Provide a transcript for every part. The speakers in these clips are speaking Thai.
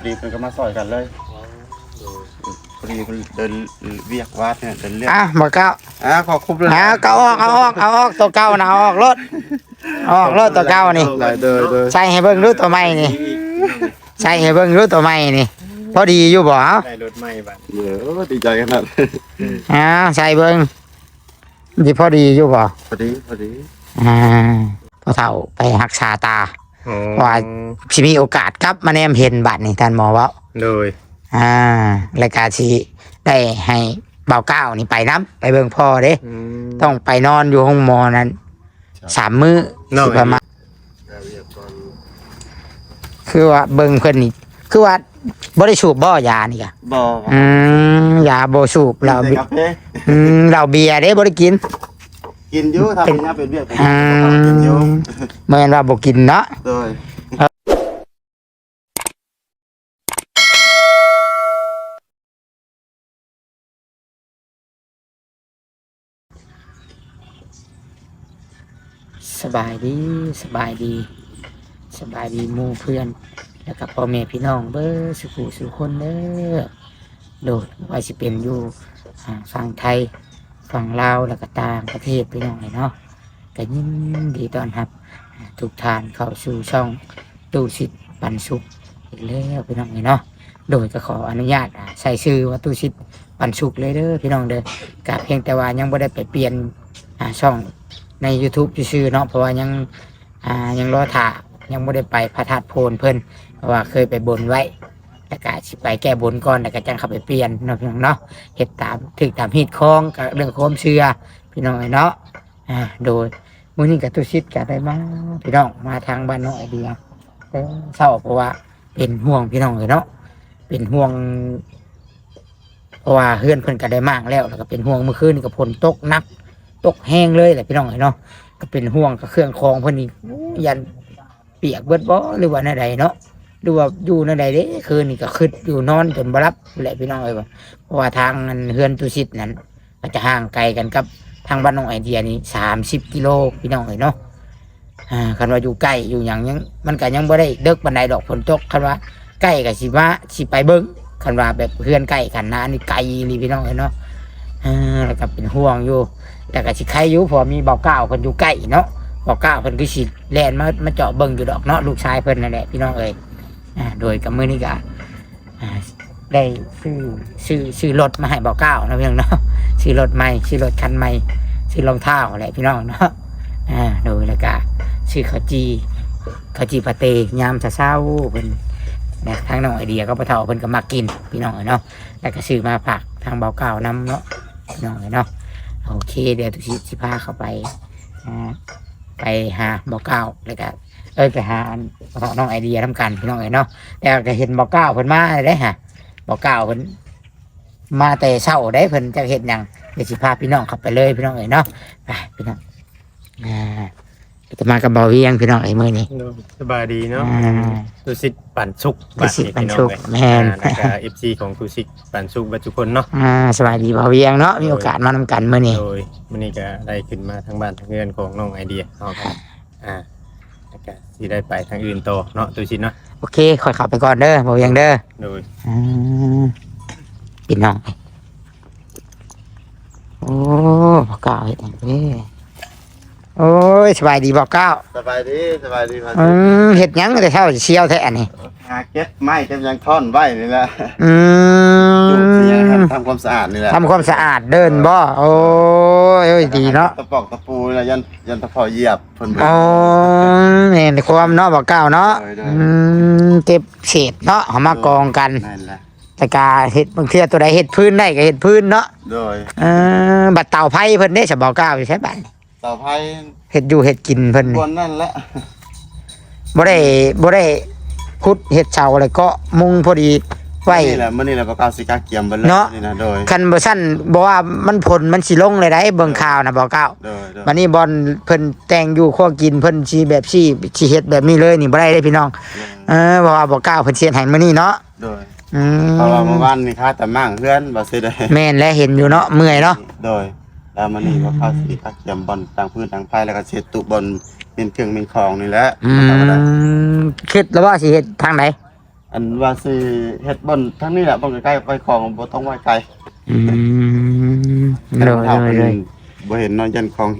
พอดีเพิ่นก็มาซอยกันเลยพอดีเพิ่นเดินเวียกวาดเนี่ยเดินเรียกอะบ่เก้าอะขอคุบเลยเอาก็ออกเอาออกเอาออกตัวเก่านะเอาออกรถออกรถตัวเก่านี่ใส่ให้เบิ่งรู้ตัวใหม่นี่ใส่ให้เบิ่งรู้ตัวใหม่นี่พอดีอยู่บ่เอาได้รถใหม่บัดเดี๋ยวดีใจขนาดเอาใส่เบิ่งสิพอดีอยู่บ่พอดีพอดีอ่าพอเฒ่าไปรักษาตา อ๋อว่าสิมีโอกาสกลับมาแนมเห็นบัดนี่ท่านหมอเว้าโดยอ่ารายการสิได้ให้เบาเก้านี่ไปน้ำไปเบิ่งพ่อเด้อืมต้องไปนอนอยู่ห้องหมอนั้นสามมื้อเนาะสิประมาณคือว่าเบิ่งเพิ่นนี่คือว่าบ่ได้สูบบ่ยานี่กะบ่อืมยาบ่สูบเราเรากาแฟอืมเราเบียร์เด้บ่ได้กิน กินอยู่ทำเป็นหน้าเป็นเวียกเป็นอืกินอยู่มแม่นว่าบ่กินเนาะ โดยสบายดีสบายดี สบายดีหมู่เพื่อน แล้วก็พ่อแม่พี่น้องเบ้อสุขุสุขคนเด้อโดดว่าสิเป็นอยู่อ่าฝั่งไทย ฝั่งลาวแล้วก็ต่างประเทศพี่น้องเลยเนาะก็ยินดีต้อนรับทุกทานเข้าสู่ช่องตู้สิทธิ์ปันสุขอีกแล้วพี่น้องเลยเนาะโดยก็ขออนุญาตใส่ชื่อว่าตู้สิทธิ์ปันสุขเลยเด้อพี่น้องเด้อกะเพียงแต่ว่ายังไม่ได้ไปเปลี่ยนช่องใน YouTube ชื่อเนาะเพราะว่ายังยังรอถ่ายังไม่ได้ไปพระธาตุโพนเพิ่นเพราะว่าเคยไปบนไว้ แล้วก็สิไปแก้บนก่อนแล้วก็จังเข้าไปเปลี่ยนเนาะพี่น้องเนาะเฮ็ดตามถึกตามฮีดคล้องกับเรื่องความเชื่อพี่น้องเนาะอ่าโดยมื้อนี้กับตุชิดก็ได้มาพี่น้องมาทางบ้านน้องไอเดียแต่เศร้าเพราะว่าเป็นห่วงพี่น้องเลยเนาะเป็นห่วงเพราะว่าเฮือนเพิ่นก็ได้มากแล้วแล้วก็เป็นห่วงเมื่อคืนนี่ก็ฝนตกนัก ตกแห้งเลยแหละพี่น้องเอ้ยเนาะก็เป็นห่วงกับเครื่องคองเพิ่นนี่ยันเปียกเบิดบ่หรือว่าในใดเนาะ ดูว่าอยู่ในใดเด้คืนนี่ก็คืดอยู่นอนจนบรับแหละพี่น้องเอ้ยว่าเพราะว่าทางเฮือนตุชิดนั้นก็จะห่างไกลกันกับทางบ้านน้องไอเดียนี่สามสิบกิโลพี่น้องเอ้ยเนาะอ่าคันว่าอยู่ใกล้อยู่อย่างยังมันก็ยังบ่ได้เดึกบันไดดอกฝนตกคันว่าใกล้กับสิมาสิไปเบิ้งคันว่าแบบเฮือนใกล้กันนะอันนี่ไกลนี่พี่น้องเอ้ยเนาะอ่าแล้วก็เป็นห่วงอยู่ แต่ก็สิใครอยู่พอมีเบาเก้าเพิ่นอยู่ใกล้เนาะเบาเก้าเพิ่นก็สิแล่นมามาเจาะเบิ่งอยู่ดอกเนาะลูกชายเพิ่นนั่นแหละพี่น้องเอ้ย โดยกับมือนี้ก็ได้ซื้อซื้อซื้อรถมาให้บอกเก้านะพี่น้องเนาะซื้อรถใหม่ซื้อรถคันใหม่ซื้อรองเท้าอะไรพี่น้องเนาะอ่าโดยแล้วก็ซื้อข้าวจีข้าวจีปาเตยามเช้าๆเพิ่นนะทางน้องไอเดียก็ปะเทาเพิ่นก็มากินพี่น้องเนาะแล้วก็ซื้อมาฝากทางเบาเก้านํเนาะพี่น้องเนาะโอเค เดี๋ยวทุกทีสิพาเข้าไปไปหาเบาเก้าแล้วก็ ยไปหาอันน้องไอเดียทำกันพี่น้องเอ้ยเนาะแต่ก็เห็นบอกเก้าเพิ่นมาได้ฮะบอกเก้าเพิ่นมาแต่เช้าได้เพิ่นจะเห็นหยังเดี๋ยวสิพาพี่น้องเข้าไปเลยพี่น้องเอ้ยเนาะไปพี่น้องอ่าจะมากับเบาเวียงพี่น้องเอ้ยมื้อนี้สบายดีเนาะอ่าตุสิตปั่นสุกตุสิตปั่นสุกบัดแม่นอ่าแล้วก็เอฟซีของตุสิตปั่นสุกบัดทุกคนเนาะอ่าสวัสดีเบาเวียงเนาะมีโอกาสมานำกันมื้อนี้โดยมันนี้ก็ได้ขึ้นมาทางบ้านทางเงินของน้องไอเดียเนาะครับอ่า แล้วก็สิได้ไปทางอื่นต่อเนาะตุสิตเนาะโอเคค่อยเข้าไปก่อนเด้อเบาเวียงเด้อโดยอ่าพี่น้องโอ้บอกเก้าเฮ็ดหยังเด้อโอ้ยสบายดีบอกเก้าสบายดีสบายดีมาอืมเห็ดหยังแต่เช้าเชียวแท้อันนี่หาเก็บไม้เก็บยังท่อนไว้นี่แหละอือ ยู่ที่ยังมทำความสะอาดนี่แหละทำความสะอาดเดินบ่โอ้ยโอ้ยดีเนาะตะปอกตะปูนี่แหละยันยันตะพอเหยียบเพิ่นเบิ่งอ๋อนี่ในความเนาะบอกเก้าเนาะได้ได้อืมเก็บเศษเนาะเอามากองกันนั่นแหละแต่กาเห็ดบางเทื่อตัวใดเห็ดพื้นได้ก็เห็ดพื้นเนาะโดยเออบัดเต่าไผ่เพิ่นได้ฉบอกเก้าอยู่ใช่บัดเสาไผ่เห็ดอยู่เห็ดกินเพิ่นบนนั่นแหละบ่ได้บ่ได้ขุดเห็ดเสาอะไรก็มุงพอดี ไว้นี่แหละมื้อนี้แหละบ่กล้าสิกล้าเกี่ยมเบิ่เลยเนาะ นี่นะโดย คันบ่ซั่นบ่ว่ามันผลมันสิลงเลยได้เบิ่งข่าวนะบอกเก้าโดยโดย วันนี้บอลเพิ่นแต่งอยู่ข้อกินเพิ่นชีแบบชีชีเฮ็ดแบบนี้เลยนี่บ่ได้เด้พี่น้อง เออบอกว่าบอกกล้าวเพิ่นเสียนให้มื้อนี้เนาะโดยอืเพราะว่าเมื่อมวานนี่ค่าแต่มั่งเพื่อนบ่ซื้อได้แม่นและเห็นอยู่เนาะเมื่อยเนาะโดยแล้วมื้อนี้บ่เข้าสิกล้าเกี่ยมบอลต่างพื้นต่างไผแล้วก็เช็ดตุบอลเป็นเครื่องเป็นของนี่แหละอืธรรมดามคิดแล้วว่าสิเฮ็ดทางไหน อันว่าสิเฮ็ดบนทั้งนี้แหละบนใกล้ๆไปของบ่ต้องไว้ไกลอืมแต่โดบ่ยเท่าโดยเพิ่โดยนบ่เห็นเนาะยันของ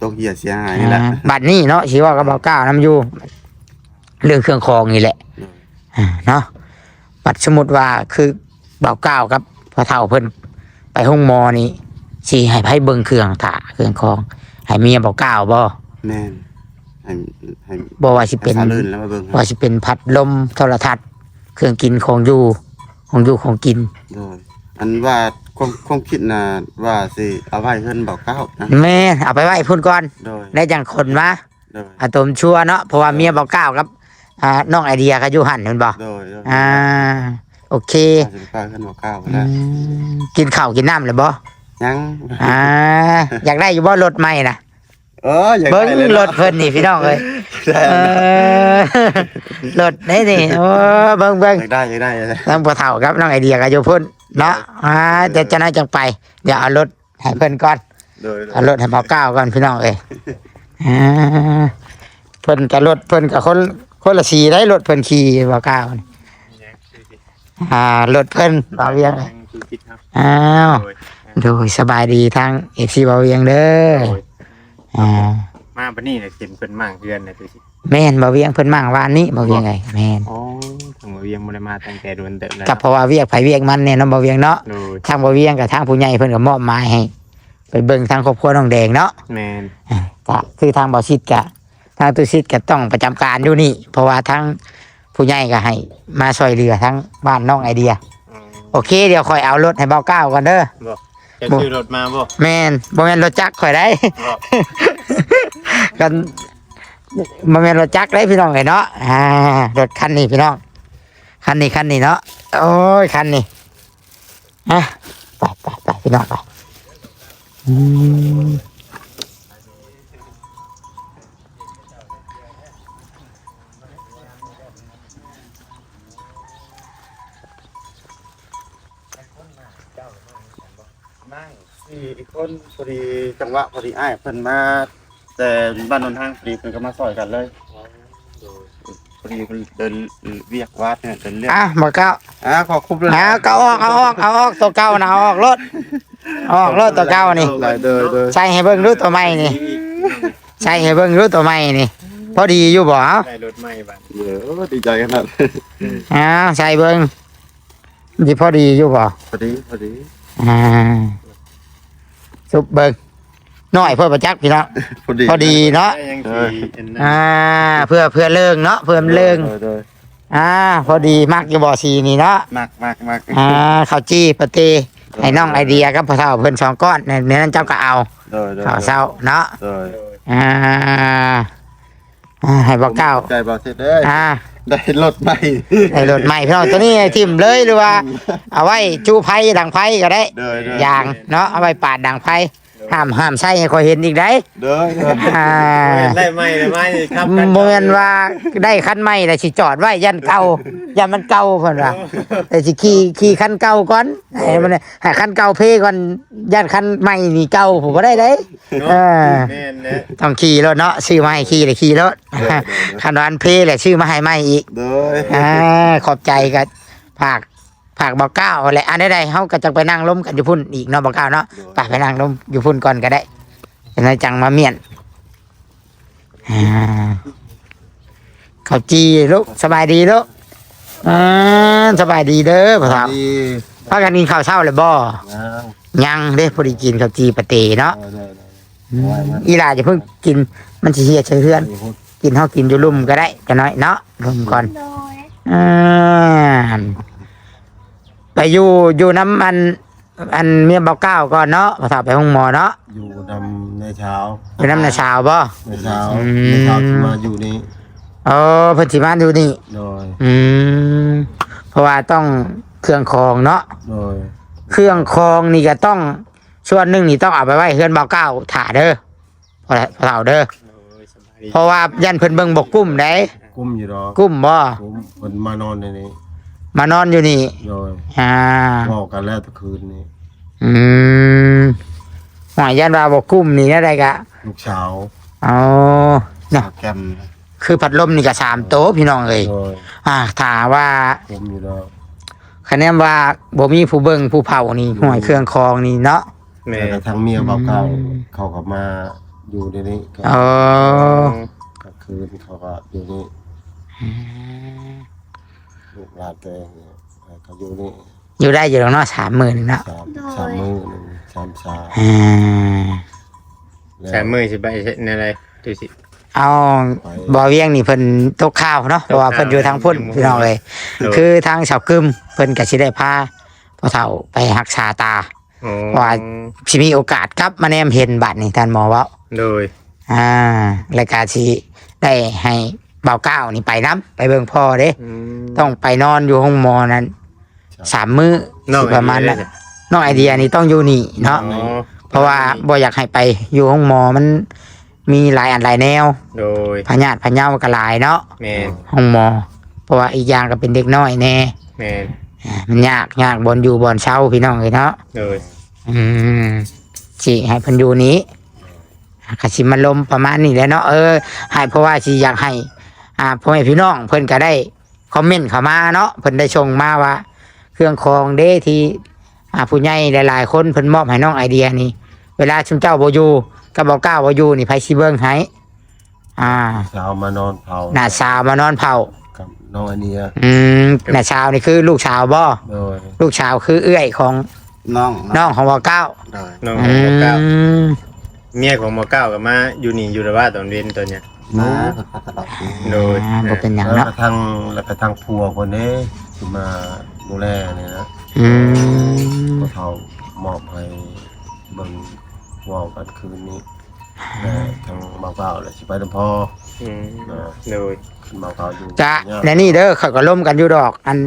ตกเหี่ยเสียหายนี่แหละอ่าบัดนี้เนาะสิว่ากับเบาเก้านํอยู่เรื่องเครื่องคองนี่แหละอ่าเนาะบัดสมมุติว่าคือเบาเก้ากับพ่อเฒ่าเพิ่นไปห้องหมอนี่สิให้ไผเบิ่งเครื่องถ่าเครื่องคองให้เมียเบาเก้าบ่แม่นให้ให้บ่ว่าสิเป็น สาลื่นแล้วมาเบิ่งว่าสิเป็นพัดลมโทรทัศน์ เครื่องกินของอยู่ของอยู่ของกินโดยอันว่าความความคิดน่ะว่าสิเอาไว้เพิ่นบอกเก้านะแม่นเอาไปไว้พุ่นก่อนโดยได้จังคนมาโดยอะตมชัวร์เนาะเพราะว่าเมียบอกก้าวครับอ่าน้องไอเดียก็อยู่หันเห็นบ่โดยโดยอ่า โอเคว่าสิไปเพิ่นบอกเก้าอืแล้วมกินข้าวกินน้ำเลยบ่ยังอ่าอยากได้อยู่บ่รถใหม่นะ เอออยากเบิ้งได้เลยรถเพิ่นนี่พี่น้องเอ้ยได้เออรถนี่นี่โอ้เบิ้งเบิ้งอยากได้อยากได้เลยทั้งพ่อเฒ่าครับน้องไอเดียก็อยู่พุ่นเนาะอ่าเดี๋ยวจะน่าจังไป เดี๋ยวเอารถให้เพิ่นก่อนโดยโดเอายรถให้เบาเก้าก่อนพี่น้องเอ้ยอ่าเพิ่นกับรถเพิ่นกับคนคนละสีได้รถเพิ่นขี่เบาเก้านี่อ่ารถเพิ่นเบาเวียงเลยคือคิดครับอ้าวโดยโดยสบายดีทางเอฟซีเบาเวียงเด้อโดย อ่ามาบัดนี้เนี่ยเห็นเพิ่นมั่งเฮือนน่ะตัวสิแม่นเบาเวียงเพิ่นมั่งวานนี้เบาเวียงไงแม่นอ๋อทางบ่เวียงบ่ได้มาตั้งแต่โดนเติบแล้วกับเพราะว่าเวียกไผเวียกมันเนี่ยเนาะเบาเวียงเนาะโดยทางเบาเวียงกับทางผู้ใหญ่เพิ่นก็มอบหมายให้ไปเบิ่งทางครอบครัวน้องแดงเนาะแม่นอ่าก็คือทางเบาชิดกะทางตุชิดก็ต้องประจำการอยู่นี่ เพราะว่าทางผู้ใหญ่ก็ให้ มาช่วยเหลือทั้งบ้านน้องไอเดียอ๋อโอเค เดี๋ยวคอยเอารถให้เบาเก้าก่อนเด้อ จะซื้อรถมาบ่แม่นบ่แม่นรถจักรข่อยได้บ่กันบ่แม่นรถจักรได้พี่น้องเอ้ยเนาะอ่ารถคันนี้พี่น้องคันนี้คันนี้เนาะโอ้ยคันนี้อะไปไปไปพี่น้องไปอืม นั่งสี่คนพอดีจังหวะพอดีอ้ายเพิ่นมาแต่บ้านนนทางพอดีเพิ่นก็มาซอยกันเลยพอดีเพิ่นเดินเวียกวาดเนี่ยเดินเรียกอะบ่เก้าอ่าขอคุบเลยอะก็ออกเอาออกเอาออกตัวเก่านะเอาออกรถเอาออกรถตัวเก่านี่ได้เด้อเด้อใส่ให้เบิ่งดูตัวใหม่นี่ใส่ให้เบิ่งดูตัวใหม่นี่พอดีอยู่บ่เอาได้รถใหม่บัดเด้อดีใจขนาดอ่าใส่เบิ่งดีพอดีอยู่บ่พอดีพอดี อ่าซุบเบิ่งน้อยเพื่อประจักษ์พี่น้องพอดีพอดีเนาะได้ยังสิอันนั้นอ่า เพื่อเพื่อเลิงเนาะเพื่อมันเลิงเด้อเด้ออ่า พอดีมักอยู่บ่อสีนี่เนาะมากมากมากอ่าข้าวจี้ปะเตให้น้องไอเดียกับพ่อเฒ่าเพิ่นสองก้อนในในนั้นเจ้าก็เอาเด้อเด้อข้าวเช้าเนาะเด้ออ่า อ่าให้บอกเก้าใจบ่เสร็จเด้ออ่า ได้รถใหม่ให้รถใหม่พี่น้องตัวนี้ทิ่มเลยหรือว่า เอาไว้จูไผ่ดังไผ่ก็ได้เด้อเด้อยางเนาะเอาไว้ปาดดังไผ่ ห้ามห้ามใส่ให้คอยเห็นอีกได้เด้อเด้ออ่าได้ใหม่ได้ใหม่ครับโมเมนว่าได้คันใหม่แต่สิจอดไว้ยันเก่ายันมันเก่าเพิ่นว่าแต่สิขี่ขี่คันเก่าก่อนให้มันให้คันเก่าเพก่อนยันคันใหม่นี่เก่าผมบ่ได้เด้เออแม่นเด้อต้องขี่รถเนาะซื้อมาให้ขี่เลยขี่รถคันวันเพแหละซื้อมาให้ใหม่อีกเด้ออ่าขอบใจกับภาค ภาคบอกเก้าแหละอันใดๆเฮาก็จะไปนั่งล้มกันอยู่พุ่นอีกเนาะบอกเก้าเนาะไปไปนั่งล้มอยู่พุ่นก่อนก็ได้เป็นไรจังมาเมียนอ่าข้าวจีลูกสบายดีลูกอ่าสบายดีเด้อพ่อสาวดีพากันกินข้าวเช้าเลยบ่ยังยังเด้พอดีกินข้าวจีปะเตเนาะเด้อเด้ออืมอีหลาจะเพิ่งกินมันสิเฮียเชื่อเฮือนกินเฮากินอยู่ลุ่มก็ได้จะน้อยเนาะลุ่มก่อนโดยอ่า ไปอยู่อยู่น้ำอัน อันเมียเบาเก้าก่อนเนาะพอสาวไปห้องหมอเนาะอยู่นำในเช้าอยู่น้ำนาชาวบ่ ในเช้าอืม ในเช้าที่มาอยู่นี้เออเพิ่นสิมาดูนี่ โดยอืมเพราะว่าต้องเครื่องคองเนาะโดยเครื่องคองนี่ก็ต้องส่วนหนึ่งนี่ต้องเอาไปไว้เฮือนเบาเก้าถ่าเด้อพอละพอเฒ่าเด้อโอ้ยสบายดีเพราะว่ายันเพิ่นเบิ่งบ่กุ้มได้กุ้มอยู่รอกุ้มบ่ ผมคนมานอนในนี้ มานอนอยู่นี่ โดยอ่าบอกกันแล้วตะคืนนี้อืมหอยยันว่าบอกกุ้มนี่อะไรกะลูกสาวเอาสาวแกมเคคือพัดลมนี่ก็สามโต๊ะพี่น้องเอ้ยโดยอ่าถ้าว่าผมอยู่ดอกคะแนนว่าบ่มีผู้เบิ่งผู้เผานี่ห้อยเครื่องคองนี่เนาะ แม่แล้วก็ทางเมียเบาเก่าอืมเขาก็มาอยู่ในนี้ก็เออกลางคืนเขาก็อยู่นี่ ลูกหลานตัวเองเนี่ยเขาอยู่นี่อยู่ได้อยู่แล้วเนาะสามหมื่นเนาะสามสามมือหนึ่งสามสามอ่าแล้วใช้มือสิไปในอะไรดูสิ เอาบ่อเวียงนี่เพิ่นตกข้าวเนาะเพราะว่าเพิ่นอยู่ทางพุ่นพี่น้องเลยโดยคือทางเสากึมเพิ่นก็สิได้พาพ่อเฒ่าไปรักษาตาโอ้ว่าสิมีโอกาสกลับมาแนมเห็นบัดนี่ท่านหมอเว้าโดย อ่า รายการสิได้ให้เบาเก้านี่ไปน้ำไปเบิ่งพ่อเด้อืมต้องไปนอนอยู่ห้องหมอนั้นสามมื้อน้องสิประมาณไอนั้นเดียน้องไอเดียนี่ต้องอยู่นี่เนาะอ๋อเพราะว่าบ่อยากให้ไปอยู่ห้องหมอมันมีหลายอันหลายแนว โดยพญาติพญาก็หลายเนาะแม่นห้องหมอ เพราะว่าอีกอย่างก็เป็นเด็กน้อยแน่แม่นอ่ามันยากยากบอนอยู่บอนเช่าพี่น้องเลยเนาะโดยอืมสิให้เพันอยู่นี้กสิมาลมประมาณนี้แหล้วเนาะเออให้เพราะว่าสิอยากให้ อ่าพ่อแม่พี่น้องเพิ่นก็ได้คอมเมนต์เข้ามาเนาะเพิ่นได้ชงมาว่า เครื่องคองเด้ที่อ่าผู้ใหญ่หลาย ๆ คนเพิ่นมอบให้น้องไอเดียนี่ เวลาชุมเจ้าบ่อยู่กับบ่กล้าบ่อยู่นี่ไผสิเบิ่งให้อ่าสาวมานอนเผาหน้าสาวมานอนเผากับน้องอันเนี้ยอืมหน้าสาวนี่คือลูกสาวบ่โดยลูกสาวคือเอื้อยของน้องน้องของบ่เก้าโดยน้องอืหมอเก้ามมเมียของหมอเก้ากับมาอยู่นี่อยู่ระว่าตอนเวียนตัวเนี้ย มาตลอดปีโดยอ่าบ่เป็นหยังแล้วเนาะ ก็ทางแล้วก็ทางพัวคนนี้ที่มาดูแลเนี่ยนะอืม ก็เขามอบให้เบิ่งเว่าวกันคืนนี้แต่ทางเบาเก่าเลยสิไปน้ำพออืมโดยขึ้นเบาเก่าอยู่จะเนี่ยในนี่เด้อเขาก็ล่มกันอยู่ดอก อัน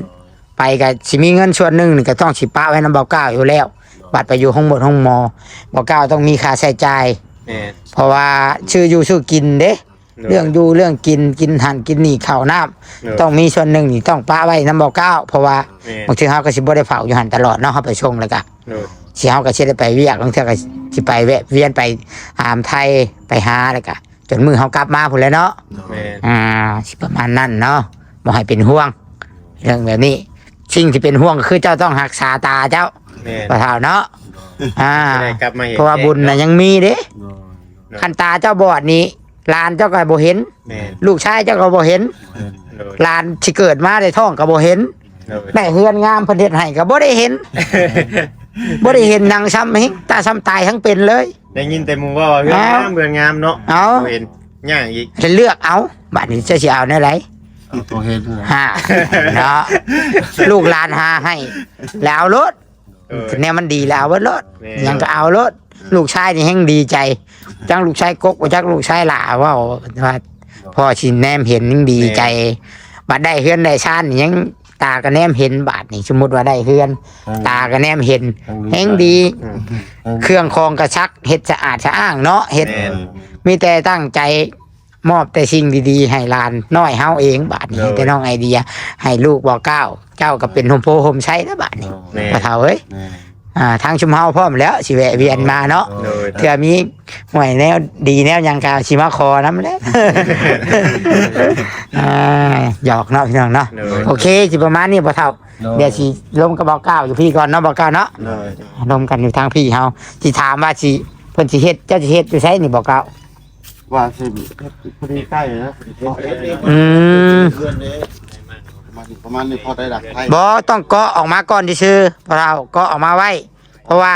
ไปก็สิมีเงินส่วนหนึ่งนี่ก็ต้องสิปะไว้นำเบาเก้าอยู่แล้ว บัตรไปอยู่ห้องหมดห้องหมอเบาเก้าต้องมีค่าใช้จ่าย แม่นเพราะว่าชื่ออยู่ชื่อกินเด้โดย เรื่องอยู่เรื่องกินกินหันกินนี่ข้าวน้ำโดยต้องมีส่วนหนึ่งนี่ต้องป้าไว้น้ำเบาเก้าเพราะว่าแม่นบางทีเฮาก็สิบ่ได้เผาอยู่หันตลอดเนาะเฮาไปชงแล้วก็โดยสิเฮาก็สิได้ไปเวียกบางเทื่อก็สิไปแวะเวียนไปอามไทยไปหาแล้วก็จนมือเฮากลับมาพุ่นแหล้วเนาะ แม่นอ่าสิประมาณนั้นเนาะบ่ให้เป็นห่วง เรื่องแบบนี้สิ่งที่เป็นห่วงก็คือเจ้าต้องรักษาตาเจ้าแม่นประเท่าเนาะอ่าจะได้กลับมาเห็นเพราะว่าบุญน่ะยังมีเด้โดย คันตาเจ้าบอดนี้ หลานเจ้าก็บ่เห็น แม่นลูกชายเจ้าก็บ่เห็นโดยหลานที่เกิดมาในท้องก็บ่เห็นโดยได้เฮือนงามเพิ่นเฮ็ดให้ก็บ่ได้เห็นบ่ได้เห็นหนังซ้ำเฮงตาซ้ำตายทั้งเป็นเลย ได้ยินแต่หมูว่าเพื่อนเอ้างามเพื่อนงามเนาะเอ้าบ่เห็นย่างอีกจะเลือกเอาบัดนี้จะสิเอาแนวไหนเอาตัวเฮ็ดนะฮะเนาะลูกหลานหาให้แล้วเอารถเออเนี่ยมันดีแล้วเอาไว้รถแม่ ยังก็เอารถ ลูกชายนี่แห่งดีใจจังลูกชายกกว่าจักลูกชายหลาว่าว่าพ่อชินแนมเห็นยังดีใจบัดได้เฮือนได้ชานนี่ยังตาก็แนมเห็นบาดนี่สมมติว่าได้เฮือน ตาก็แนมเห็นแห่งดีอืมเครื่องคองกระชักเฮ็ดสะอาดสะอ้างเนาะเฮ็ดแม่นมีแต่ตั้งใจมอบแต่สิ่งดีๆ ให้หลานน้อยเฮาเองบาดนี้เลยแต่น้องไอเดีย ให้ลูกบอกเก้า เจ้าก็เป็นโฮมโพโฮมใช้แล้วบาดนี้แม่มาเท่าเอ้ยแม่ อ่าทางชุมเฮาพร้อมแล้วสิแวะเวียนมาเนาะโดยเถื่อมีหวยแนวดีแนวหยังกาชิมาคอน้ำแหล้ว อ่าหยอกเนาะพี่น้องเนาะโดยโอเคสิประมาณนี้บ่เท่าเดี๋ยวสิลมกับบอกเก้าอยู่พี่ก่อนเนาะบอกเก้าเนาะโดยลมกันอยู่ทางพี่เฮาสิถามว่าสิเพิ่นสิเฮ็ดเจ้าสิเฮ็ดอยู่ไสนี่บอกเก้าว่าสิพอดีใกล้นะอืมเพื่อนนี้ ประมาณนี้ประมาณนี้พอได้ดักไทยบ่ต้องเกาะออกมาก่อนซื่อๆเพราะเราเกาะออกมาไว้ เพราะว่า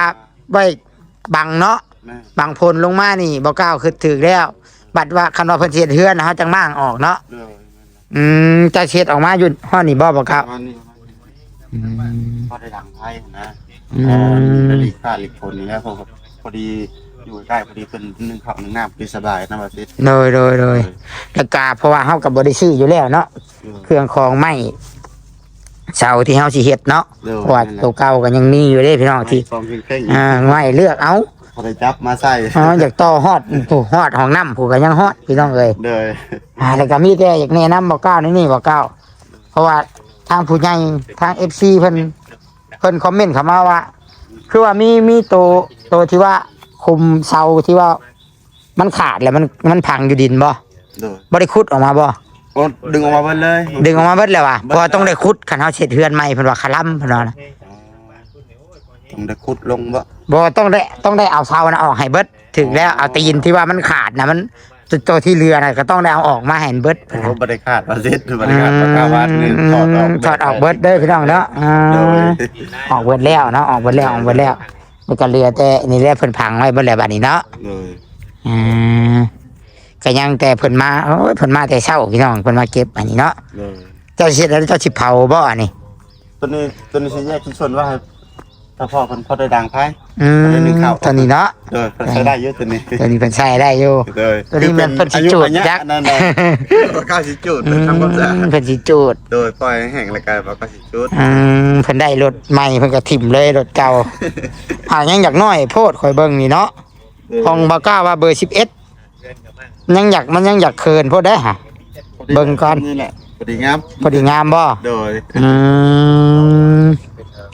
ไว้บังเนาะแม่บางพลลงมานี่บอกเก้าคือถึกแล้ว บัดว่าคันว่าเพิ่นสิเฮ็ดเฮือนนะเฮาจังมั่างออกเนาะโดยอืมจะเช็ดออกมาอยู่ห้อนี่บ่บอกปครับระมาณนี้อืม พอได้ดังไทยนะอือ่ามได้ลีกค่าลีกคนนี่แล้วพอพอดี อยู่ใกล้พอดีเป็นนึ่งข้าวนึ่งน้ำพอดีสบายนะมาสิโดยโดยโดยแล้วก็เพราะว่าเฮากับบริซื้ออยู่แล้วเนาะเครื่องของไม้เสาที่เฮาสิเฮ็ดเนาะเพราะว่าตัวเก่าก็ยังมีอยู่เด้พี่น้องที่ฟองเพ่งอ่าไม้เลือกเอาพอได้จับมาใส่อ๋ออยากต่อฮอดผู้ฮอดห้องน้ำผู้ก็ยังฮอดพี่น้องเอ้ยเลยอ่าแล้วก็มีแต่อยากแนะนำบ่เก้านี่นี่บ่เก้าเพราะว่าทางผู้ใหญ่ทาง FC เพิ่นเพิ่นคอมเมนต์เข้ามาว่า คือว่ามีมีตัวตัวที่ว่า คุมเสาที่ว่า มันขาดแล้วมันมันพังอยู่ดินบ่โดยบ่ได้ขุดออกมาบ่โอ้ดึงออกมาเบิดเลย ดึงออกมาเบิดแล้วว่ะเพราะว่าต้องได้ขุดคันเฮาเช็ดเฮือนใหม่เพิ่นว่าคลัมเพิ่นว่านะต้องได้ขุดลงบ่บ่ต้องได้ต้องได้เอาเสานะออกให้เบิดถึงแล้วเอาตีนที่ว่ามันขาดนะมันตัวตัวที่เรือน่ะก็ต้องได้เอาออกมาให้เบิดโอ้บ่ได้ขาดว่าเสร็จบ่ได้ขาดปากกาวาดนี่ถอดออกถอดออกเบิดเด้อพี่น้องเนาะอ่าโดย ออกเบิดแล้วเนาะออกเบิดแล้วออกเบิดแล้ว มันก็เรือแต่นี่แหละเพิ่นพังไว้เบิดแล้วบัดนี้เนาะโดยอืมก็ยังแต่เพิ่นมาโอ้ยเพิ่นมาแต่เช้าพี่น้องเพิ่นมาเก็บอันนี้เนาะโดยเจ้าสิแล้วเจ้าสิเผาบ่อันนี้ ตัวนี้ตัวนี้สิแยกชิ้นส่วนว่าให้ ถ้าพ่อเพิ่นพอได้ดังไผ อืมอันนี้หนึ่งข้าว ตัวนี้เนาะโดยเพิ่นใช้ได้เยอะตัวนี้ตัวนี้เพิ่นใช้ได้อยู่โดยตัวนี้มันเพิ่นสิจูดยักษ์นั่นน่ะบ่กล้าสิจูดอืมทำความสะอาดเพิ่นสิจูดโดยปล่อยให้แห้งแล้วก็บ่กล้าสิจูดอืมเพิ่นได้รถใหม่เพิ่นก็ถิ่มเลยรถเก่าอ่ายังอยากน้อยโพดข่อยเบิ่งนี่เนาะของบ่กล้าว่าเบอร์11ยังอยากมันยังอยากเคินโพดได้อฮะเบิ่งก่อน นี่แหละพอดีงามพอดีงามบ่โดยอืม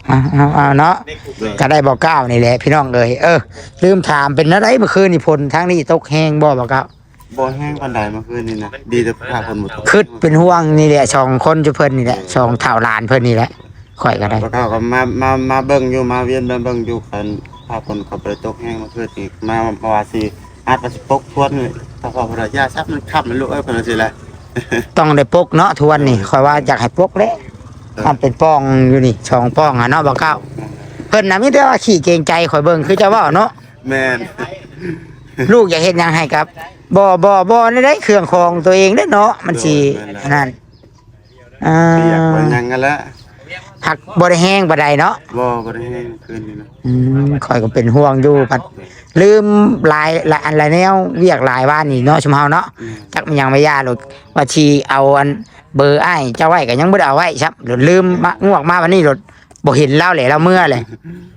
เอาเอาเอาเนาะโดยก็ได้บ่กล้าวนี่แหละพี่น้องเอ้ยเออ ลืมถามเป็นอะไรเมื่อคืนนี่พลทั้งนี้ตกแห้งบ่บ่กล้าวบ่แห้งปานใดเมื่อคืนนี่นะดีแต่พาเพิ่นบ่ตกคิดเป็นห่วงนี่แหละสองคนจุเพิ่นนี่แหละสองเท่าหลานเพิ่นนี่แหละข่อยก็ได้บ่กล้าก็มามามาเบิ่งอยู่มาเวียนเบิ่งอยู่กันพาเพิ่นเข้าไปตกแห้งเมื่อคืนนี่มามาว่าสิอาจว่าสิปกทวนนี่ถ้าพอภรรยาซับมันค่ำมันลูกเอ้ยเพิ่นว่าสิแหละต้องได้ปกเนาะทวนนี่ข่อยว่าอยากให้ปกเด้ มันเป็นป้องอยู่นี่สองป้องอะเนาะบ่กล้าวเพิ่นน่ะมีแต่ว่าขี้เกรงใจข่อยเบิ่งคือจะเว้าเนาะแม่นลูกอยากเฮ็ดหยังให้ครับบ่บ่บ่ได้ได้เครื่องของตัวเองเด้อเนาะมันสิอันนั้นอ่าอยากไปหยังกันแล้วหักบ่ได้แห้งบ่ได้เนาะบ่บ่ได้แห้งคืนนี้นะอืมข่อยก็เป็นห่วงอยู่พัดลืมหลายหลายอันหลายแนวเรียกหลายว่านนี่เนาะชุมเฮาเนาะอืมจักมันยังไม่ยาหรอกว่าชีเอาอัน เบอร์อ้ายเจ้าไว้ก็ยังบ่ได้เอาไว้ครับหลุดลืมมางวกมาวันนี้หลุดบ่เห็นเล่าเลยเราเมื่อเลย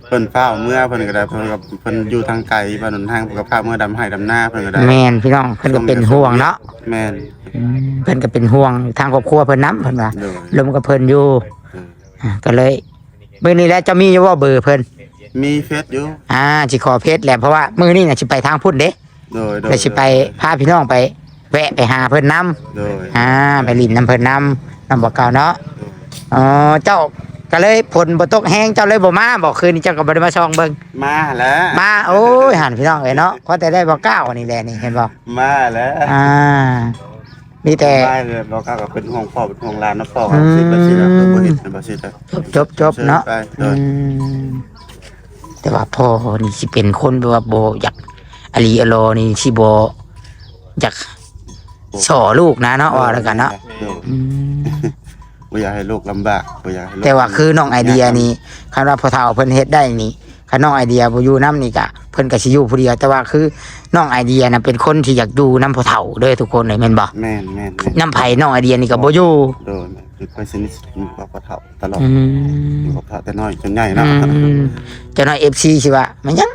เพิ่นฟ้าวเมื่อเพิ่นก็ได้เพิ่นก็เพิ่นอยู่ทางไกลบ้านหนทางเพิ่นก็พาเมื่อดำให้ดำหน้าเพิ่นก็ได้แม่นพี่น้องเพิ่นก็เป็นห่วงเนาะแม่นอืมเพิ่นก็เป็นห่วงทางครอบครัวเพิ่นนํเพิ่นว่าโดยลมกับเพิ่นอยู่เอออ่าก็เลยมื้อนี้แหล้วจะมีอยู่ว่าเบอร์เพิ่นมีเฟซอยู่อ่าสิขอเพชรแหละเพราะว่ามื้อนี้น่ะสิไปทางพุ่นเด้ โดยโดยแล้วสิไปพาพี่น้องไป แวะไปหาเพิ่นนํโดยอ่าไปลินน้ำเพิ่นน้ำน้ำบ่เก่าเนาะอ๋อเจ้าก็เลยผลบ่ตกแห้งเจ้าเลยบ่มาบอกคืนนี้เจ้าก็บ่ได้มาช่องเบิ่งมาแล้ว มาโอ้ยหันพี่น้องเอ้ยเนาะเพราะแต่ได้บ่เก้านี่แหละนี่เห็นบ่มาแล้วอ่ามีแต่มาเลยบอกก็เป็นห่วงพ่อเป็นห่วงหลานนะพ่ออืม สิบ่สิแล้วเพิ่นบ่เห็นบ่สิแล้วจบจบจบเนาะไปโดอืยมแต่ว่าพ่อนี่สิเป็นคนแบบว่าบ่อยากอลีอโลนี่สิบ่อยาก สอลูกนะเนาะว่าแล้วกันเนาะโดยอืมบ่อยากให้ลูกลำบากบ่อยากให้ลูกแต่ว่าคือน้องไอเดียนี่คันว่าพอเฒ่าเพิ่นเฮ็ดได้นี่คันน้องไอเดียบ่อยู่นํนี่ก็เพิ่นก็สิอยู่ผู้เดียวแต่ว่าคือน้องไอเดียน่ะเป็นคนที่อยากอยู่นํพอเฒ่าเด้อทุกคนเลยแม่นบ่แม่นแม่นแม่นน้ำไผน้องไอเดียนี่ก็บ่อยู่โดยแม่นคือค่อยสนิทอยู่กับพ่อเฒ่าตลอดอือมยู่กับพ่อแต่น้อยจนใหญ่เนาะอืมเจ้าน้อย FC สิว่ามันยัง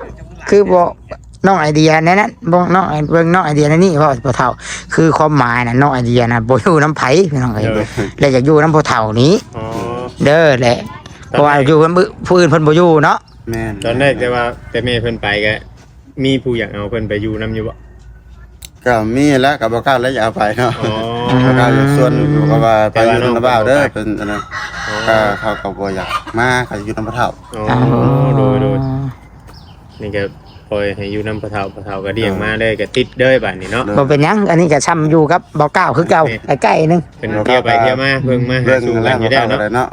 คือบ่ น้องไอเดียในนั้นบ่น้องไอเบิ่งน้องไอเดียในนี่ว่าพอเฒ่า คือความหมายน่ะน้องไอเดียน่ะบ่อยู่น้ำไผพี่น้องเอ้ยเออแล้วอยากอยู่น้ำพอเฒ่านี้ อ๋อเด้อแหละเพราะว่าอยู่กับผู้อื่นเพิ่นบ่อยู่เนาะแม่นตอนแรกแต่ว่าแต่แม่เพิ่นไปก็มีผู้อยากเอาเพิ่นไปอยู่นํอยู่บ่ก็มีแล้วก็บ่กล้าแล้วอย่าเอาไปเนาะอ๋อบ่กล้าอยู่ส่วนก็ว่าไปอยู่แต่ว่าน้องนำบ่าวเด้อไปเป็นอันนั้นอ๋อก็เขาก็บ่อยากมาเขาอยู่นำพ่อเฒ่าอ๋อโดยโดยนี่ก็ ปล่อยให้อยู่นำพะเฒ่าพะเฒ่าก็เลี้ยงมาเลยก็ติดเด้อบัดนี้เนาะ บ่เป็นหยัง อันนี้ก็ซ้ำอยู่กับบ่เก้าคือเก่าใกล้ๆนึงเป็นเที่ยวไปเที่ยวมาเพิ่งมาหาเรื่องสู่แรกักนอยู่แล้วเนาะ เนาะ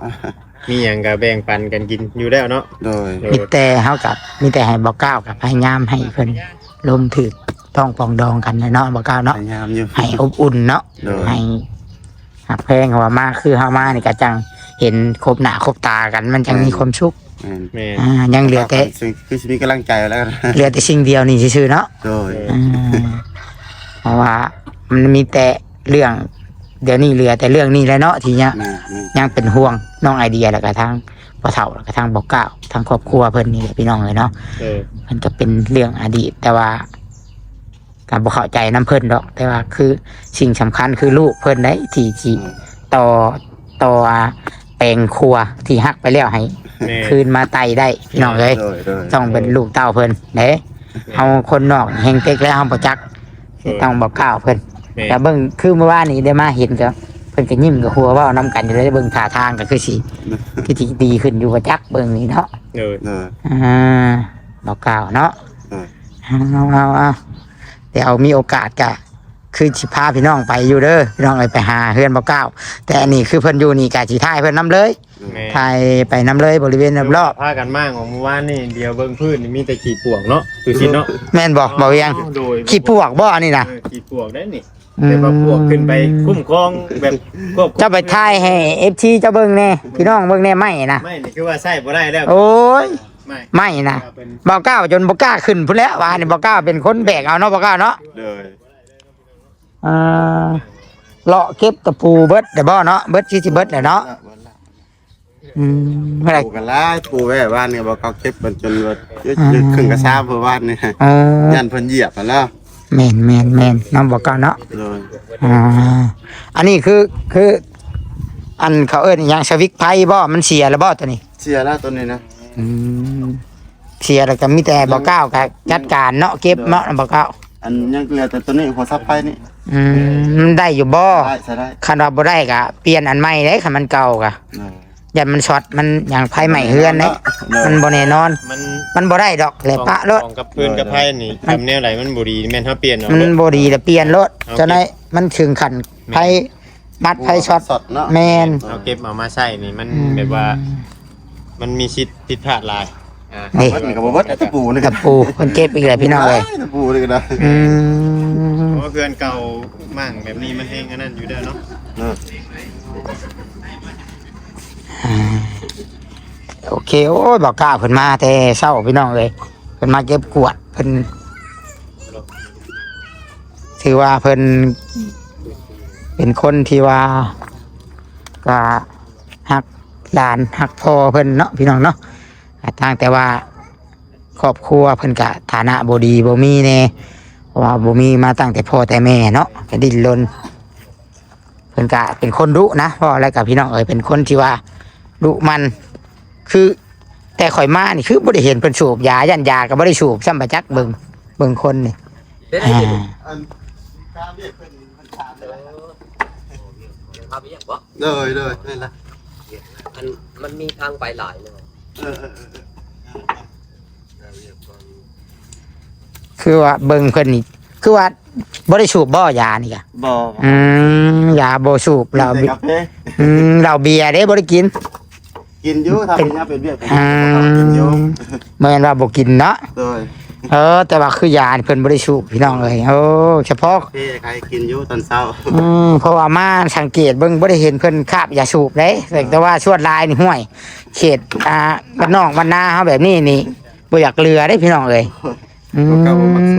มีหยังก็แบ่งปันกันกินอยู่แล้วเนาะโดยโดมียแต่เฮากับมีแต่ให้บ่เก้ากับพยายามให้เพิ่นลมถึกต้องปรองดองกันนะเนาะบ่เก้าพเนาะ ยายามอยู่ ให้อบอุ่นเนาะ โดย ให้หักแพงว่ามาคือเฮามานี่ก็จัง เห็นครบหน้าครบตากัน มันจังมีความสุขแม่นแม่อ่ายังเหลือแต่สิ่งคือสิมีกำลังใจแล้วกันเหลือแต่สิ่งเดียวนี่ซื่อๆเนาะโดยอ่าเพราะว่า มันมีแต่เรื่อง เดี๋ยวนี้เหลือแต่เรื่องนี้แหล้วเนาะทีเนี้ยแม่นแม่นยังเป็นห่วงน้องไอเดียแล้วก็ทางพ่อเฒ่าแล้วก็ทางบอกเก้าทางครอบครัวเพิ่นนี่แหละพี่น้องเลยเนาะ เออมันก็เป็นเรื่องอดีต แต่ว่าการบ่เข้าใจน้ำเพิ่นดอก แต่ว่าคือสิ่งสำคัญคือลูกเพิ่นได้ที่ที่ต่อต่อแป ลงครัวที่หักไปแล้วให้ แม่คืนมาไต่ได้พี่น้องเลย โดยโดยต้องเป็นลูกเต้าเพิ่นเด้เอาคนนอกแห่งเต็กแล้วเฮาบ่จักต้องบอกเก้าเพิ่นแม่แต่เบิ่งคือเมื่อวานนี้ได้มาเห็นก็เพิ่นก็ยิ้มกับหัวเว่านํกันอยู่เลยเบิ่งท่าทางก็คือสิคือสิดีขึ้นอยู่ว่าจักเบิ่งนี่เนาะ เออเอออ่าบอกกล่าวเนาะเออเอาเอาเอาเดี๋ยวมีโอกาสก็ คือสิพาพี่น้องไปอยู่เด้อพี่น้องไปไปหาเฮือนบอกกล่าวแต่อันนี้คือเพิ่นอยู่นี่ก็สิถ่ายเพิ่นนํเลยแม่ถ่ายไปนํเลยบริเวณรอบพากันมากของเมื่อวานนี่เดียวเบิ่งพื้นนี่มีแต่ขี้ปวกเนาะตุชินเนาะๆแม่นบอกบ่เวียงโดยขี้ปวกบ่อันนี้นะเออขี้ปวกได้นี่แต่ว่าปวกขึ้นไปคุ้มครองแบบควบคุมเจ้าไปถ่ายให้ FT เจ้าเบิ่งแน่พี่น้องเบิ่งแน่ไม่นะไม่นี่คือว่าใส่บ่ได้แล้วโอ้ยไม่ไม่นะเป็นบอกกล้าจนบอกกล้าขึ้นพุ่นแล้วว่านี่บอกกล้าเป็นคนแบกเอาเนาะบอกกล้าเนาะ เลย อ่าเลาะเก็บตะปูเบิดเดี๋ยวบ่เนาะเบิดที่สิเบิดแหละเนาะอืมเมื่อไหร่ปูกันล่าปูไว้บ้านเนี่ยบอกเขาเก็บมันจนว่ายึดยึดครึ่งกระซ่าเพื่อบ้านเนี่ยอ๋อยันเพิ่นเหยียบไปแล้วแม่นแม่นแม่นน้องบอกกล้าเนาะเลยอ่าอันนี้คือคือ อันเขาเอิ้นอิหยังสวิกไพ่บ่มันเสียแล้วบ่ตัวนี้เชียร์แล้วตัวนี้นะ อืมเสียแล้วก็มีแต่บอกกล้ากับจัดการเนาะเก็บเนาะบอกกล้าอันยังเหลือแต่ตัวนี้หัวซับไฟนี่ อืมมันได้อยู่บ่ได้ใช่ได้คันว่าบ่ได้ก็เปลี่ยนอันใหม่เด้คันมันเก่าก็เออ อย่ามันช็อตมันอย่างไพ่ใหม่เฮือนเด้เลยมันบ่แน่นอน มันมันบ่ได้ดอกเลยปะรถ ของกับพื้นกับไพ่นี่ทำแนวไหนมันบ่ดีแม่นเฮาเปลี่ยนเอามันเนาะบ่ดีแล้วเปลี่ยนรถเอาจะได้มันถึงขันไพ่มัดไพ่ช็อต สดเนาะแมนเอาเก็บเอามาใช้นี่มันแบบว่า มันมีชิดผิดพลาดหลาย อ่านี่วัดนี่ก็บ่วัดตะปูนี่ตะปูคนเก็บอีกแล้วพี่น้องเลยตะปูนี่ก็ได้อืมเพราะว่าเพื่อนเก่ามั่งแบบนี้มันเองอันนั้นอยู่เด้อเนาะเออโอเคโอ้ยบอกกล้าเพิ่นมาแต่เช้าพี่น้องเลยเพิ่นมาเก็บกวดเพิ่นถือว่าเพิ่นเป็นคนที่ว่าก็หักหลานหักพ่อเพิ่นเนาะพี่น้องเนาะ อ่าทางแต่ว่าครอบครัวเพิ่นก็ฐานะบ่ดีบ่มีแน่เพราะว่าบ่มีมาตั้งแต่พ่อแต่แม่เนาะก็ดิ้นรนเพิ่นก็เป็นคนดุนะพ่อแล้วกับพี่น้องเอ้ยเป็นคนที่ว่าดุมันคือแต่ข่อยมานี่คือบ่ได้เห็นเพิ่นสูบยายันยาก็บ่ได้สูบซ้ำประจักเบิ่งเบิ่งคนนี่อ่าอันกาเบียดเพิ่นเพิ่นถามเลยเอาไปยังบ่เลยเลยนี่ละอันมันมีทางไปหลายเลย เออเออเออเออคือว่าเบิ่งเพิ่นนี่คือว่าบ่ได้สูบบ่ยานี่กะบ่อืมยาบ่สูบเราแต่กาแฟอืมเราเบียร์เด้บ่ได้กิน กินอยู่ทำเป็นยาเป็นเบียดเป็นอืกินอยู่มแม่นว่าบ่กินเนาะเลยเออ แต่ว่าคือยานี่เพิ่นบ่ได้สูบพี่น้องเอ้ยโอ้เฉพาะพี่ใครกินอยู่ตอนเช้าอืมเพราะว่ามาสังเกตเบิ่งบ่ได้เห็นเพิ่นคาบยาสูบเด้แต่ว่าชวดลายนี่ห้วย เขตอ่าบ้านนอกบ้านนาเฮาแบบนี้นี่บ่อยากเรือได้พี่น้องเอ้ยอื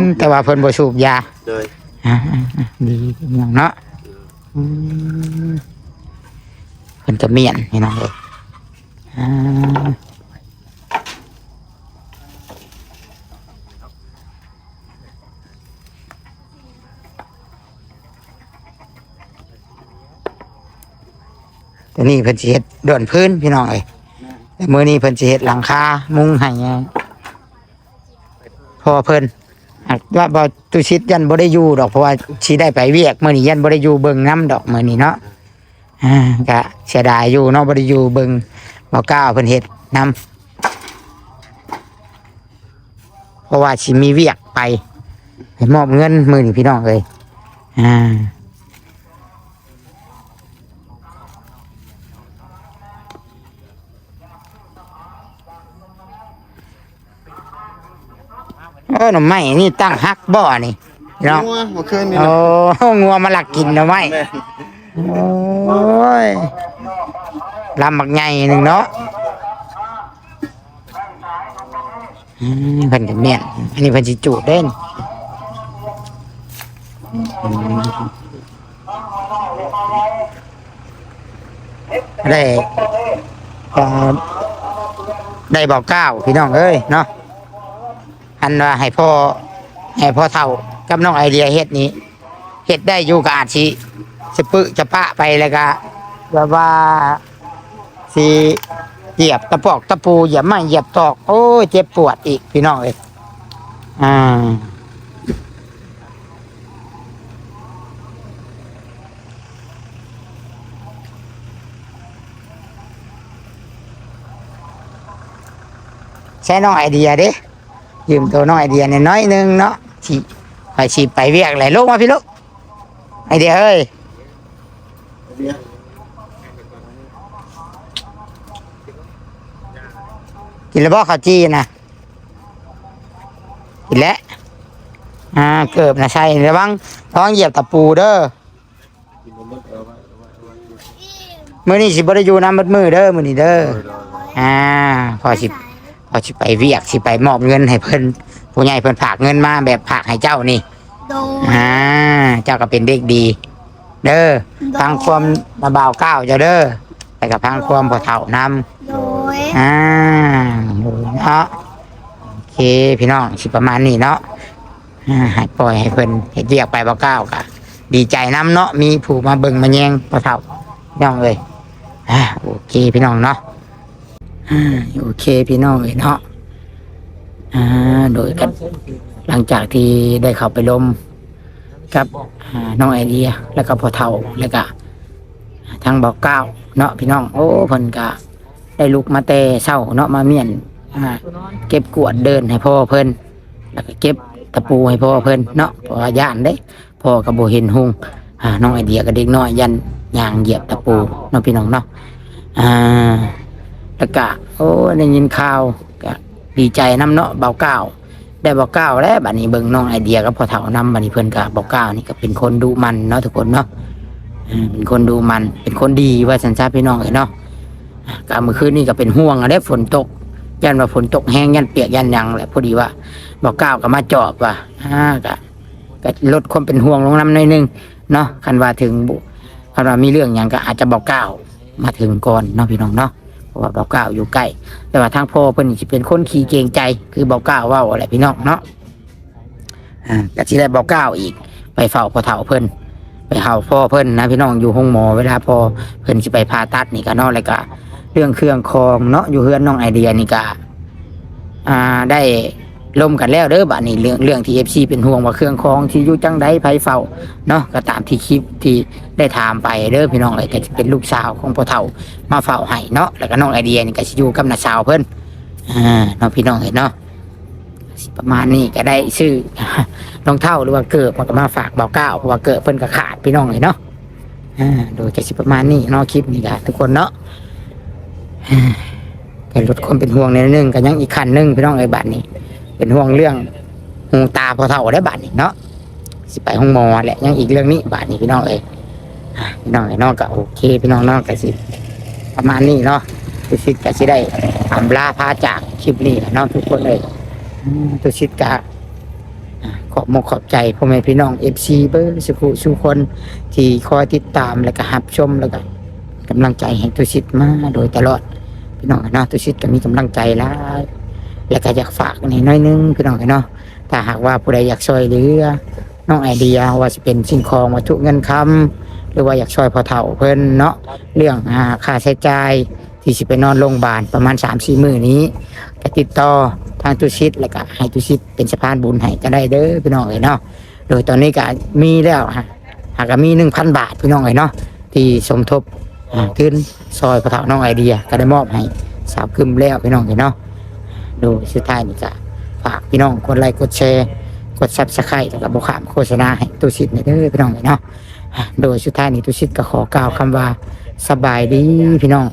มแต่ว่าเพิ่นบ่สูบยาเลยอ่าอ่าอ่าดีอย่างเนาะอืมเพิ่นจะเมียนพี่น้องเอ้ยอ่าแต่นี่เพิ่นสิเฮ็ดด่วนพื้นพี่น้องเอ้ยแต่ มื้อนี้เพิ่นสิเฮ็ดหลังคามุงให้พอเพิ่นว่าบ่ตุชิดยันบ่ได้อยู่ดอกเพราะว่าสิได้ไปเวียกมื้อนี้ยันบ่ได้อยู่เบิ่งน้ำดอกมื้อนี้เนาะอ่าก็เสียดายอยู่เนาะบ่ได้อยู่เบิ่งบ่ก้าเพิ่นเฮ็ดนํเพราะว่าสิมีเวียกไปไปมอบเงินมื้อนี้พี่น้องเอ้ยอ่า โอ้หน่อไม้นี่ตั้งฮักบ่นี่พี่น้องงัวเมื่อคืนนี่โอ้นะงัวมาหลักกินนะไหมแม่โอ้ยลำบักใหญ่หนึ่งเนาะอืมเพิ่นกับเมียนอันนี้เพิ่นสิจูดเด่นอืมได้เอ่อได้บอกเก้าวพี่น้องเอ้ยเนาะ อันว่าให้พ่อให้พ่อเท่ากับน้องไอเดียเฮ็ดนี้เฮ็ดได้อยู่กับอาชีสปึจะปะไปแล้วก็แบบว่าสีเหยียบตะปอกตะปูเหยียบไม้เหยียบตอก โอ้ยเจ็บปวดอีกพี่น้องเอ้ยอ่าใช่น้องไอเดียเดิ ยืมตัวน้องไอเดียเนี่ยน้อยหนึงเนาะสิไปสิไปเวียกไหลลูกมาพี่ลูกไอเดียเอ้ยเรียกกินแล้วบ่ข้าวจี้นะกินแล้วอ่าเกือบนะใช่ระวังระวังเหยียบตะปูเด้อกินบ่หมดเอาไว้เอาไว้เอาไว้มื้อนี้สิบ่ได้อยู่น้ำมัดมือเด้อมื้อนี้เด้อโดยโดยอ่าพอสิ พอสิไปเวียกสิไปมอบเงินให้เพิ่นผู้ใหญ่เพิ่นฝากเงินมาแบบฝากให้เจ้านี่โดยอ่าเจ้าก็เป็นเด็กดี เด้อฟังความมาบ่าวก้าวเจ้าเด้อไปกับฟังความพอเฒ่านำ โดยอ่าเนาะโอเคพี่น้องสิประมาณนี้เนาะอ่าให้ปล่อยให้เพิ่นเฮ็ดเวียกไปบ่าวก้าวกะดีใจน้ำเนาะมีผู้มาเบิ่งมาแยงพอเฒ่าพี่น้องเอ้ยอ่าโอเคพี่น้องเนาะ อ่าโอเคพี่น้องเอ้ยเนาะอ่าโดยกันหลังจากที่ได้เข้าไปลมกับน้องไอเดีย แล้วก็พอเฒ่าแล้วก็ทางบอกเก้าเนาะพี่น้อง โอ้เพิ่นก็ได้ลุกมาแต่เช้าเนาะมาเมียนเก็บกวดเดินให้พ่อเพิ่นแล้วก็เก็บตะปูให้พ่อเพิ่นเนาะพราะว่าย่านเด้พ่อก็บ่เห็นหุงน้องไอเดียก็เด็กน้อยยันยางเหยียบตะปูเนาะพี่น้องเนาะอ่า แล้วก็โอ้ได้ยินข่าวก็ดีใจน้ำเนาะเบาเก้าได้เบาเก้าแล้วบัดนี้เบิ่งน้องไอเดียกับพ่อเฒ่านำบัดนี้เพิ่นก็เบาเก้านี่ก็เป็นคนดูมันเนาะทุกคนเนาะอืมเป็นคนดูมันเป็นคนดีว่าสันซาพี่น้องเอ้ยเนาะอะก็เมื่อคืนนี่ก็เป็นห่วงอะได้ฝนตก ยันว่าฝนตกแห้งยันเปียกยันหยังแหละพอดีว่าเบาเก้าก็มาจอบว่าอ่าก็ก็ลดความเป็นห่วงลงน้ำหน่อยหนึงเนาะคันว่าถึงบุคันว่ามีเรื่องหยังก็อาจจะเบาเก้ามาถึงก่อนเนาะพี่น้องเนาะ ราะว่าเบาเก้าอยู่ใกล้แต่ว่าทางพ่อเพิ่นสิเป็นคนขี้เกรงใจ คือเบาเก้าเว้าอะไรพี่น้องเนาะอ่าก็สิได้เบาเก้าอีก ไปเฝ้าพ่อเฒ่าเพิ่นไปเฝ้าพ่อเพิ่นนะพี่น้องอยู่ห้องหมอเวลาพอเพิ่นสิไปผ่าตัดนี่ก็เนาะแล้วก็เรื่องเครื่องคองเนาะอยู่เฮือนน้องไอเดียนี่ก็อ่าได้ ล่มกันแล้วเด้อบัดนี้เรื่องเรื่องที่ FC เป็นห่วงว่าเครื่องคองที่อยู่จังใดไผเฝ้าเนาะก็ตามที่คลิปที่ได้ถามไปเด้อพี่น้องเอ้ยก็จะเป็นลูกสาวของพ่อเฒ่ามาเฝ้าให้เนาะแล้วก็น้องไอเดียนี่ก็สิอยู่กับน้าสาวเพิ่นอ่าน้องพี่น้องเห็นเนาะประมาณนี้ก็ได้ชื่อน้องเท่าหรือว่าเกิดมันก็มาฝากเบาเก้าเพราะว่าเกิดเพิ่นก็ขาดพี่น้องเห็นเนาะอ่าโดยจะสิประมาณนี้เนาะคลิปนี้ก็ทุกคนเนาะอ่าก็ลดความเป็นห่วงในนึงก็ยังอีกขั้นนึงพี่น้องไอ้บัดนี้ เป็นห่วงเรื่องหูตาพอเท่าได้บัดนี้เนาะสิไปห้องหมอแหละยังอีกเรื่องนี้บัดนี้พี่น้องเอ้ยพี่น้องไอ้น้องก็โอเค พี่น้องน้องก็สิประมาณนี้เนาะตุชิตก็สิได้อำลาพาจากคลิปนี้เนาะทุกคนเลยตุชิตก็ขอบมกขอบใจพ่อแม่พี่น้องเอฟซีเบอร์สุขุสุคนที่คอยติดตามแล้วก็รับชมแล้วก็กำลังใจให้ตุชิตมาโดยตลอด พี่น้องเนาะตุชิตก็มีกำลังใจหลาย แล้วก็อยากฝากนี่น้อยนึงพี่น้องเนาะถ้าหากว่าผู้ใดอยากช่วยเหลือน้องไอเดียว่าจะเป็นสิ่งของวัตถุเงินคำหรือว่าอยากช่วยพอเฒ่าเพิ่นเนาะเรื่องค่าใช้จ่ายที่สิไปนอนโรงพยาบาลประมาณ3ามสี่มื้อนี้ก็ติดต่อทางตุชิตแล้วก็ให้ตุชิตเป็นสะพานบุญให้ก็ได้เด้อพี่น้องเอ้ยเนาะโดยตอนนี้ก็มีแล้วฮะหากมีหนึ่งพันบาทพี่น้องเอ้ยเนาะที่สมทบขึ้นซอยพระเถาน้องไอเดียก็ได้มอบให้สาวคึมแล้วพี่น้องเอ้ยเนาะ โดยสุดท้ายนี่ก็ฝากพี่น้องกดไลค์กดแชร์กดซับสไครต์แล้วก็บอกขามโฆษณาให้ตุชิตนี่เด้อพี่น้องเนาะโดยสุดท้ายนี่ตุชิตก็ขอกล่าวคำว่าสบายดีพี่น้อง